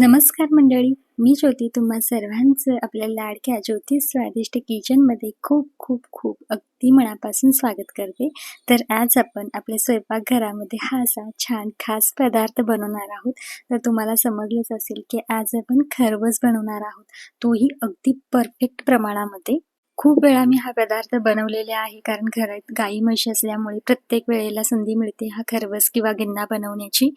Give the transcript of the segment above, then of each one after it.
नमस्कार मंडळी मी ज्योती. तुम्हा सर्वांचं आपल्या लाडक्या ज्योती स्वादिष्ट किचनमध्ये खूप खूप खूप अगदी मनापासून स्वागत करते. तर आज आपण आपल्या स्वयंपाकघरामध्ये हा असा छान खास पदार्थ बनवणार आहोत. तर तुम्हाला समजलंच असेल की आज आपण खरवस बनवणार आहोत. तोही अगदी परफेक्ट प्रमाणामध्ये. खूप वेळा मी हा पदार्थ बनवलेला आहे कारण घरात गाई म्हशी असल्यामुळे प्रत्येक वेळेला संधी मिळते हा खरवस किंवा गिन्ना बनवण्याची.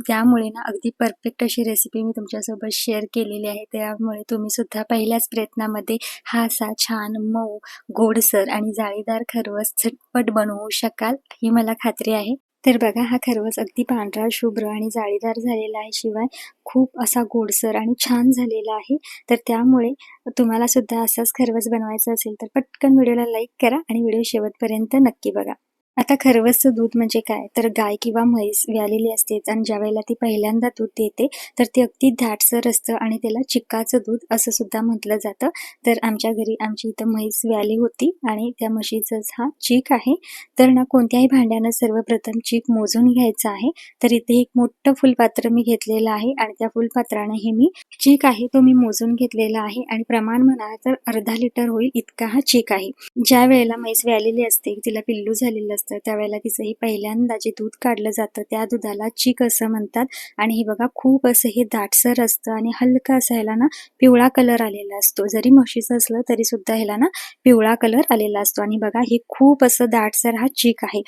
त्यामुळे ना अगदी परफेक्ट अशी रेसिपी मी तुमच्यासोबत शेअर केलेली आहे. त्यामुळे तुम्ही सुद्धा पहिल्याच प्रयत्नामध्ये हा असा छान मऊ गोडसर आणि जाळीदार खरवस झटपट बनवू शकाल ही मला खात्री आहे. तर बघा हा खरवस अगदी पांढरा शुभ्र आणि जाळीदार झालेला आहे. शिवाय खूप असा गोडसर आणि छान झालेला आहे. तर त्यामुळे तुम्हाला सुद्धा असाच खरवस बनवायचा असेल तर पटकन व्हिडिओला लाईक करा आणि व्हिडिओ शेवटपर्यंत नक्की बघा. आता खरवसचं दूध म्हणजे काय? तर गाय किंवा म्हैस व्यालेली असते आणि ज्या वेळेला ती पहिल्यांदा दूध देते तर ते अगदी धाटसर असतं आणि त्याला चिक्काचं दूध असं सुद्धा म्हटलं जातं. तर आमच्या घरी आमची इथं म्हैस व्याली होती आणि त्या म्हशीचाच हा चीक आहे. तर ना कोणत्याही भांड्यानं सर्वप्रथम चीक मोजून घ्यायचा आहे. तर इथे एक मोठं फुलपात्र मी घेतलेलं आहे आणि त्या फुलपात्राने हे मी चीक आहे तो मी मोजून घेतलेला आहे आणि प्रमाण म्हणा तर अर्धा लिटर होईल इतका हा चीक आहे. ज्या वेळेला म्हैस व्यालेली असते तिला पिल्लू झालेलं असतं त्यावेळेला तिचं हे पहिल्यांदा जे दूध काढलं जातं. त्या दुधाला चीक असं म्हणतात. आणि हे बघा खूप असं हे दाटसर असतं आणि हलका असं ह्याला ना पिवळा कलर आलेला असतो. जरी म्हशीचं असलं तरी सुद्धा ह्याला ना पिवळा कलर आलेला असतो. आणि बघा हे खूप असं दाटसर हा चीक आहे.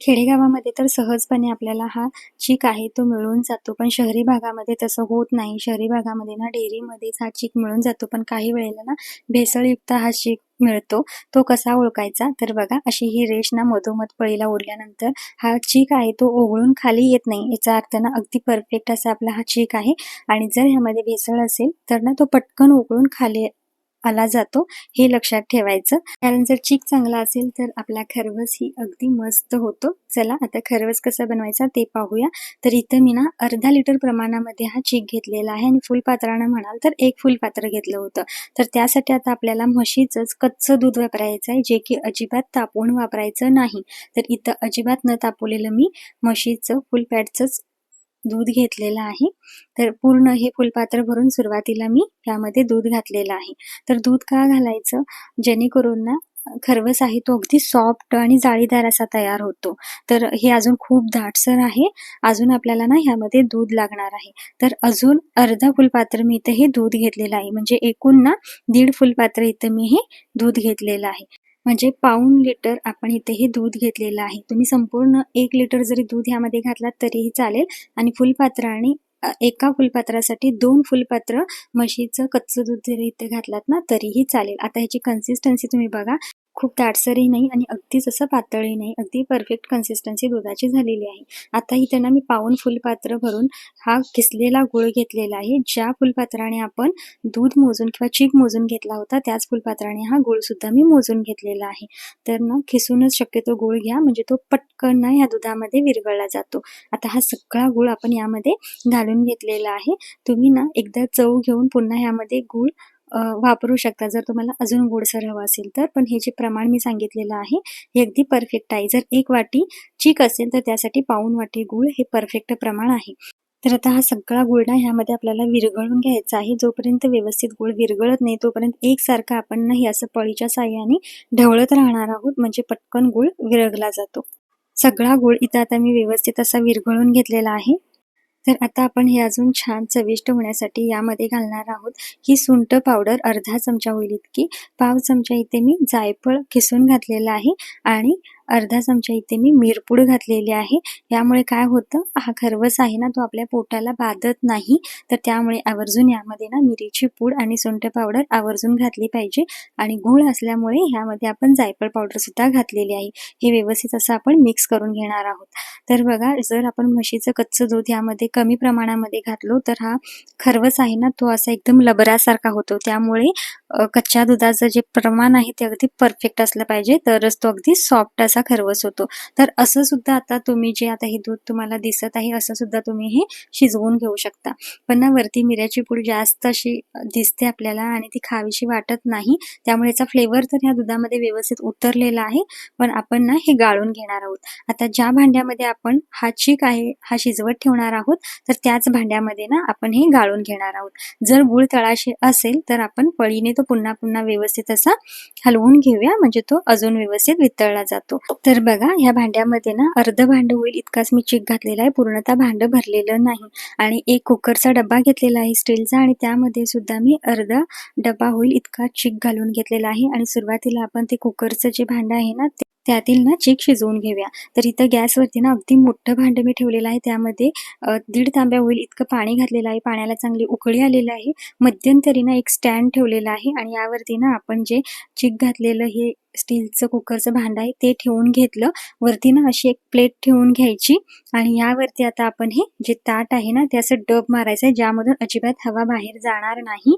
खेडेगावामध्ये तर सहजपणे आपल्याला हा चीक आहे तो मिळून जातो. पण शहरी भागामध्ये तसं होत नाही. शहरी भागामध्ये ना डेअरीमध्येच हा चीक मिळून जातो. पण काही वेळेला ना भेसळयुक्त हा चीक मिळतो. तो कसा ओळखायचा? तर बघा अशी ही रेष ना मधोमध पळीला ओढल्यानंतर हा चीक आहे तो ओघळून खाली येत नाही. याचा अर्थ ना अगदी परफेक्ट असा आपला हा चीक आहे. आणि जर ह्यामध्ये भेसळ असेल तर ना तो पटकन ओघळून खाली आला जातो हे लक्षात ठेवायचं. कारण जर चीक चांगला असेल तर आपला खरवस ही अगदी मस्त होतो. चला आता खरवस कसा बनवायचा ते पाहूया. तर इथं मी ना अर्धा लिटर प्रमाणामध्ये हा चीक घेतलेला आहे आणि फुलपात्रानं म्हणाल तर एक फुलपात्र घेतलं होतं. तर त्यासाठी आता आपल्याला म्हशीचंच कच्चं दूध वापरायचं आहे जे की अजिबात तापवून वापरायचं नाही. तर इथं अजिबात न तापवलेलं मी म्हशीचं फुलपॅडचंच दूध घेतलेलं आहे. तर पूर्ण हे फुलपात्र भरून सुरुवातीला मी यामध्ये दूध घातलेलं आहे. तर दूध का घालायचं? जेणेकरून ना खरवस आहे तो अगदी सॉफ्ट आणि जाळीदार असा तयार होतो. तर हे अजून खूप दाटसर आहे. अजून आपल्याला ना ह्यामध्ये दूध लागणार आहे. तर अजून अर्धा फुलपात्र मी इथं हे दूध घेतलेलं आहे. म्हणजे एकूण ना दीड फुलपात्र इथं मी हे दूध घेतलेलं आहे. म्हणजे पाऊण लिटर आपण इथे हे दूध घेतलेलं आहे. तुम्ही संपूर्ण एक लिटर जरी दूध ह्यामध्ये घातलात तरीही चालेल. आणि फुलपात्र आणि एका फुलपात्रासाठी दोन फुलपात्र म्हशीचं कच्चं दूध जरी इथे घातलात ना तरीही चालेल. आता ह्याची कन्सिस्टन्सी तुम्ही बघा. खूप दाटसरही नाही आणि अगदीच असं पातळही नाही. अगदी परफेक्ट कन्सिस्टन्सी दुधाची झालेली आहे. आता इथे ना मी पाऊन फुलपात्र भरून हा किसलेला गुळ घेतलेला आहे. ज्या फुलपात्राने आपण दूध मोजून किंवा चीक मोजून घेतला होता त्याच फुलपात्राने हा गुळसुद्धा मी मोजून घेतलेला आहे. तर ना खिसूनच शक्यतो गुळ घ्या म्हणजे तो पटकन ना ह्या दुधामध्ये विरघळला जातो. आता हा सगळा गुळ आपण यामध्ये घालून घेतलेला आहे. तुम्ही ना एकदा चव घेऊन पुन्हा ह्यामध्ये गुळ वापरू शकता. जर तुम्हाला अजून गोडसर हवा असेल तर पण हे जे प्रमाण मी सांगितलेलं आहे हे अगदी परफेक्ट आहे. जर एक वाटी चीक असेल तर त्यासाठी पाऊन वाटी गूळ हे परफेक्ट प्रमाण आहे. तर आता हा सगळा गुळ ना ह्यामध्ये आपल्याला विरघळून घ्यायचा आहे. जोपर्यंत व्यवस्थित गुळ विरघळत नाही तोपर्यंत एकसारखा आपण नाही असं पळीच्या साह्याने ढवळत राहणार आहोत. म्हणजे पटकन गुळ विरघला जातो. सगळा गुळ इथं आता मी व्यवस्थित असा विरघळून घेतलेला आहे. तर आता आपण हे अजून छान चविष्ट होण्यासाठी यामध्ये घालणार आहोत. ही सुंट पावडर अर्धा चमचा होईल इतकी. पाव चमचा इथे मी जायफळ खिसून घातलेला आहे आणि अर्धा चमचा इथे मी मिरपूड घातलेली आहे. यामुळे काय होतं हा खरवस आहे ना तो आपल्या पोटाला बाधत नाही. तर त्यामुळे आवर्जून यामध्ये ना मिरीची पूड आणि सुंठ पावडर आवर्जून घातली पाहिजे. आणि गूळ असल्यामुळे ह्यामध्ये आपण जायफळ पावडर सुद्धा घातलेली आहे. हे व्यवस्थित असं आपण मिक्स करून घेणार आहोत. तर बघा जर आपण म्हशीचं कच्चं दूध यामध्ये कमी प्रमाणामध्ये घातलो तर हा खरवस आहे ना तो असा एकदम लबरासारखा होतो. त्यामुळे कच्च्या दुधाचं जे प्रमाण आहे ते अगदी परफेक्ट असलं पाहिजे. तरच तो अगदी सॉफ्ट असा खरवस होतो. तर असं सुद्धा आता तुम्ही जे आता हे दूध तुम्हाला दिसत आहे असं सुद्धा तुम्ही हे शिजवून घेऊ शकता. पण ना वरती मिऱ्याची पूड जास्त अशी दिसते आपल्याला आणि ती खावीशी वाटत नाही. त्यामुळे याचा फ्लेवर तर ह्या दुधामध्ये व्यवस्थित उतरलेला आहे. पण आपण ना हे गाळून घेणार आहोत. आता ज्या भांड्यामध्ये आपण हा चीक आहे हा शिजवत ठेवणार आहोत तर त्याच भांड्यामध्ये ना आपण हे गाळून घेणार आहोत. जर गुळ तळाशी असेल तर आपण पळीने तो पुन्हा पुन्हा व्यवस्थित असा हलवून घेऊया. म्हणजे तो अजून व्यवस्थित वितळला जातो. तर बघा ह्या भांड्यामध्ये ना अर्ध भांड होईल इतकाच मी चीक घातलेला आहे. पूर्णतः भांड भरलेलं नाही. आणि एक कुकरचा डब्बा घेतलेला आहे स्टीलचा आणि त्यामध्ये सुद्धा मी अर्धा डब्बा होईल इतका चीक घालून घेतलेला आहे. आणि सुरुवातीला आपण ते कुकरचं जे भांड आहे ना ते त्यातील ना चीक शिजवून घेऊया. तर इथं गॅसवरती ना अगदी मोठं भांडं मी ठेवलेलं आहे. त्यामध्ये दीड तांब्या होईल इतकं पाणी घातलेलं आहे. पाण्याला चांगली उकळी आलेली आहे. मध्यंतरी ना एक स्टँड ठेवलेला आहे आणि यावरती ना आपण जे चीक घातलेलं हे स्टीलचं कुकरचं भांडं आहे ते ठेवून घेतलं. वरती ना अशी एक प्लेट ठेवून घ्यायची आणि यावरती आता आपण हे जे ताट आहे ना ते असं डब मारायचं आहे ज्यामधून अजिबात हवा बाहेर जाणार नाही.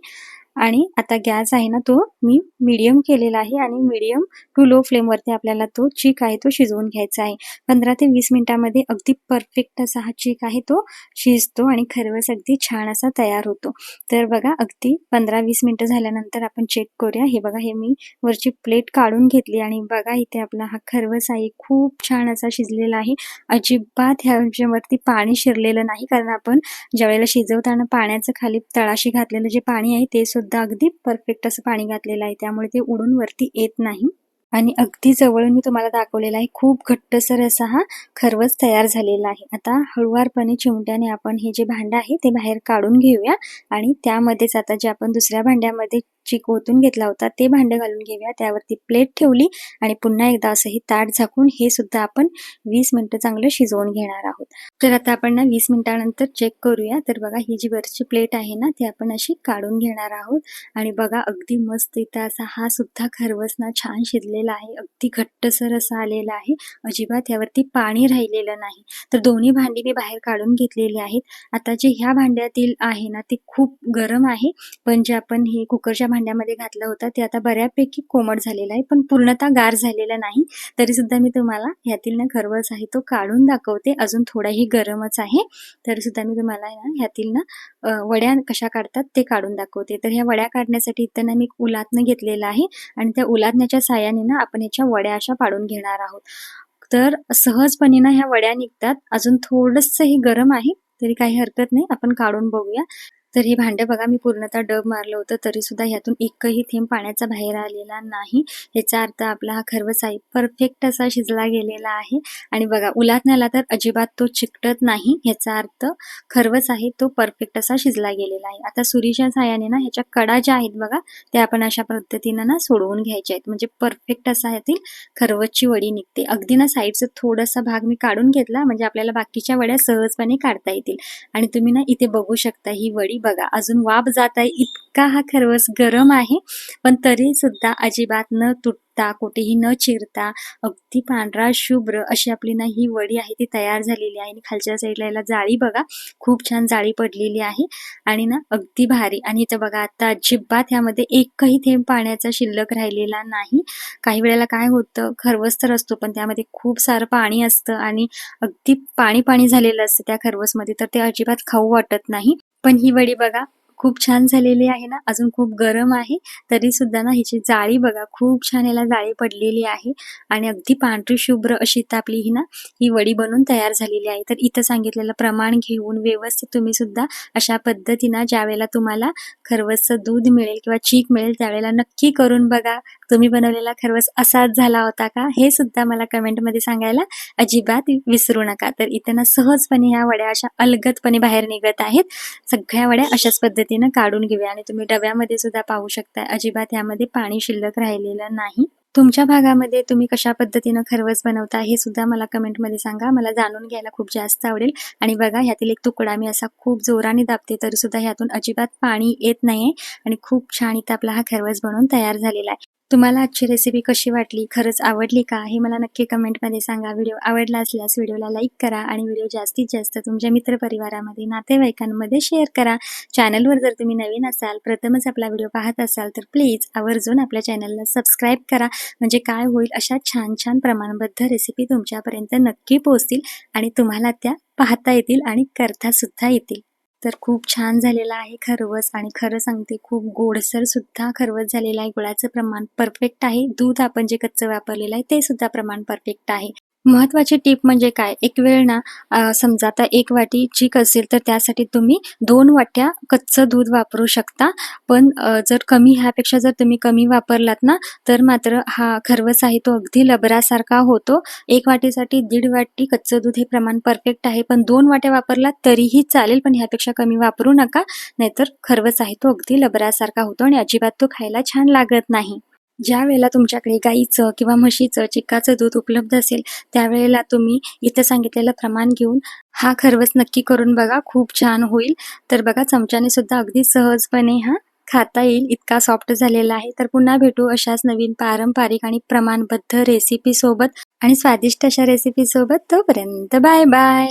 आणि आता गॅस आहे ना तो मी मीडियम केलेला आहे आणि मीडियम टू लो फ्लेमवरती आपल्याला तो चीक आहे तो शिजवून घ्यायचा आहे. पंधरा ते वीस मिनिटामध्ये अगदी परफेक्ट असा हा चीक आहे तो शिजतो आणि खरवस अगदी छान असा तयार होतो. तर बघा अगदी पंधरा वीस मिनटं झाल्यानंतर आपण चेक करूया. हे बघा हे मी वरची प्लेट काढून घेतली आणि बघा इथे आपला हा खरवस आहे खूप छान असा शिजलेला आहे. अजिबात ह्याच्यावरती पाणी शिरलेलं नाही कारण आपण ज्यावेळेला शिजवताना पाण्याचं खाली तळाशी घातलेलं जे पाणी आहे ते सुद्धा अगदी परफेक्ट असं पाणी घातलेलं आहे. त्यामुळे ते उडून वरती येत नाही. आणि अगदी जवळून मी तुम्हाला दाखवलेला आहे खूप घट्टसर असा हा खरवस तयार झालेला आहे. आता हळुवारपणे चिमट्याने आपण हे जे भांडं आहे ते बाहेर काढून घेऊया. आणि त्यामध्येच आता जे आपण दुसऱ्या भांड्यामध्ये चिक ओतून घेतला होता. ते भांडं घालून घेऊया. त्यावरती प्लेट ठेवली आणि पुन्हा एकदा असं हे ताट झाकून हे सुद्धा आपण वीस मिनटं चांगलं शिजवून घेणार आहोत. तर आता आपण ना वीस मिनिटानंतर चेक करूया. तर बघा ही जी वरची प्लेट आहे ना ती आपण अशी काढून घेणार आहोत. आणि बघा अगदी मस्त इथं असा हा सुद्धा खरवस ना छान शिजलेला आहे. अगदी घट्टसर असा आलेला आहे. अजिबात यावरती पाणी राहिलेलं नाही. तर दोन्ही भांडी मी बाहेर काढून घेतलेली आहेत. आता जे ह्या भांड्यातील आहे ना ते खूप गरम आहे. पण जे आपण हे कुकरच्या भांड्यामध्ये घातलं होतं. ते आता बऱ्यापैकी कोमट झालेलं आहे पण पूर्णतः गार झालेला नाही. तरी सुद्धा मी तुम्हाला ह्यातील ना खरवस आहे तो काढून दाखवते. अजून थोडाही गरमच आहे. तरी सुद्धा मी तुम्हाला ना ह्यातील ना वड्या कशा काढतात ते काढून दाखवते. तर ह्या वड्या काढण्यासाठी इथं ना मी एक उलातनं घेतलेलं आहे आणि त्या उलातण्याच्या साह्याने ना आपण ह्याच्या वड्या अशा पाडून घेणार आहोत. तर सहजपणे ना ह्या वड्या निघतात. अजून थोडंसं हे गरम आहे तरी काही हरकत नाही. आपण काढून बघूया. तर हे भांडं बघा मी पूर्णतः डब मारलं होतं तरी सुद्धा ह्यातून एकही थेंब पाण्याचा बाहेर आलेला नाही. याचा अर्थ आपला हा खरवच आहे परफेक्ट असा शिजला गेलेला आहे. आणि बघा उलातण्याला तर अजिबात तो चिकटत नाही. ह्याचा अर्थ खरवस आहे तो परफेक्ट असा शिजला गेलेला आहे. आता सुरीच्या साह्याने ना ह्याच्या कडा ज्या आहेत बघा त्या आपण अशा पद्धतीनं ना सोडवून घ्यायच्या आहेत. म्हणजे परफेक्ट असा ह्यातील खरवसची वडी निघते. अगदी ना साईडचा थोडासा भाग मी काढून घेतला म्हणजे आपल्याला बाकीच्या वड्या सहजपणे काढता येतील. आणि तुम्ही ना इथे बघू शकता ही वडी. बघा अजून वाफ जात आहे इतका हा खरवस गरम आहे पण तरी सुद्धा अजिबात न तुटता कुठेही न चिरता अगदी पांढरा शुभ्र अशी आपली ना ही वडी आहे ती तयार झालेली आहे. आणि खालच्या साईडला याला जाळी बघा खूप छान जाळी पडलेली आहे. आणि ना अगदी भारी. आणि इथं बघा आता अजिबात ह्यामध्ये एकही थेंब पाण्याचा शिल्लक राहिलेला नाही. काही वेळेला काय होतं खरवस तर असतो पण त्यामध्ये खूप सारं पाणी असतं आणि अगदी पाणी पाणी झालेलं असतं त्या खरवसमध्ये तर ते अजिबात खाऊ वाटत नाही. पण ही वडी बघा खूप छान झालेली आहे ना अजून खूप गरम आहे तरी सुद्धा ना हिची जाळी बघा खूप छान याला जाळी पडलेली आहे आणि अगदी पांढरी शुभ्र अशी आपली ही ना ही वडी बनून तयार झालेली आहे. तर इथं सांगितलेलं प्रमाण घेऊन व्यवस्थित तुम्ही सुद्धा अशा पद्धतीनं ज्यावेळेला तुम्हाला खरवसचं दूध मिळेल किंवा चीक मिळेल त्यावेळेला नक्की करून बघा. तुम्ही बनवलेला खरवस असाच झाला होता का? हे सुद्धा मला कमेंटमध्ये सांगायला अजिबात विसरू नका. तर इथं ना सहजपणे ह्या वड्या अशा अलगदपणे बाहेर निघत आहेत. सगळ्या वड्या अशाच पद्धतीनं काढून घेऊया आणि तुम्ही डब्यामध्ये सुद्धा पाहू शकता अजिबात यामध्ये पाणी शिल्लक राहिलेलं नाही. तुमच्या भागामध्ये तुम्ही कशा पद्धतीनं खरवस बनवता हे सुद्धा मला कमेंटमध्ये सांगा. मला जाणून घ्यायला खूप जास्त आवडेल. आणि बघा ह्यातील एक तुकडा मी असा खूप जोराने दाबते तरी सुद्धा ह्यातून अजिबात पाणी येत नाहीये. आणि खूप छान इथं आपला हा खरवस बनवून तयार झालेला आहे. तुम्हाला आजची रेसिपी कशी वाटली? खरंच आवडली का? हे मला नक्की कमेंटमध्ये सांगा. व्हिडिओ आवडला असल्यास व्हिडिओला लाईक करा आणि व्हिडिओ जास्तीत जास्त तुमच्या मित्रपरिवारामध्ये नातेवाईकांमध्ये शेअर करा. चॅनलवर जर तुम्ही नवीन असाल प्रथमच आपला व्हिडिओ पाहत असाल तर प्लीज आवर्जून आपल्या चॅनलला सबस्क्राईब करा. म्हणजे काय होईल अशा छान छान प्रमाणबद्ध रेसिपी तुमच्यापर्यंत नक्की पोहोचतील आणि तुम्हाला त्या पाहता येतील आणि करतासुद्धा येतील. तर खूप छान झालेला आहे खरवस आणि खरं सांगते खूप गोडसर सुद्धा खरवस झालेला आहे. गुळाचं प्रमाण परफेक्ट आहे. दूध आपण जे कच्चं वापरलेलं आहे ते सुद्धा प्रमाण परफेक्ट आहे. महत्त्वाची टीप म्हणजे काय? एक वेळ ना समजा आता एक वाटी चीक असेल तर त्यासाठी तुम्ही दोन वाट्या कच्चं दूध वापरू शकता. पण जर कमी ह्यापेक्षा जर तुम्ही कमी वापरलात ना तर मात्र हा खरवस आहे तो अगदी लबरासारखा होतो. एक वाटीसाठी दीड वाटी कच्चं दूध हे प्रमाण परफेक्ट आहे पण दोन वाट्या वापरला तरीही चालेल पण ह्यापेक्षा कमी वापरू नका. नाहीतर खरवस आहे तो अगदी लबरासारखा होतो आणि अजिबात तो खायला छान लागत नाही. ज्या वेळेला तुमच्याकडे गाईचं किंवा म्हशीचं चिक्काचं दूध उपलब्ध असेल त्यावेळेला तुम्ही इथं सांगितलेलं प्रमाण घेऊन हा खरवस नक्की करून बघा खूप छान होईल. तर बघा चमच्याने सुद्धा अगदी सहजपणे हा खाता येईल. इतका सॉफ्ट झालेला आहे. तर पुन्हा भेटू अशाच नवीन पारंपरिक आणि प्रमाणबद्ध रेसिपी सोबत आणि स्वादिष्ट अशा रेसिपी सोबत तोपर्यंत बाय बाय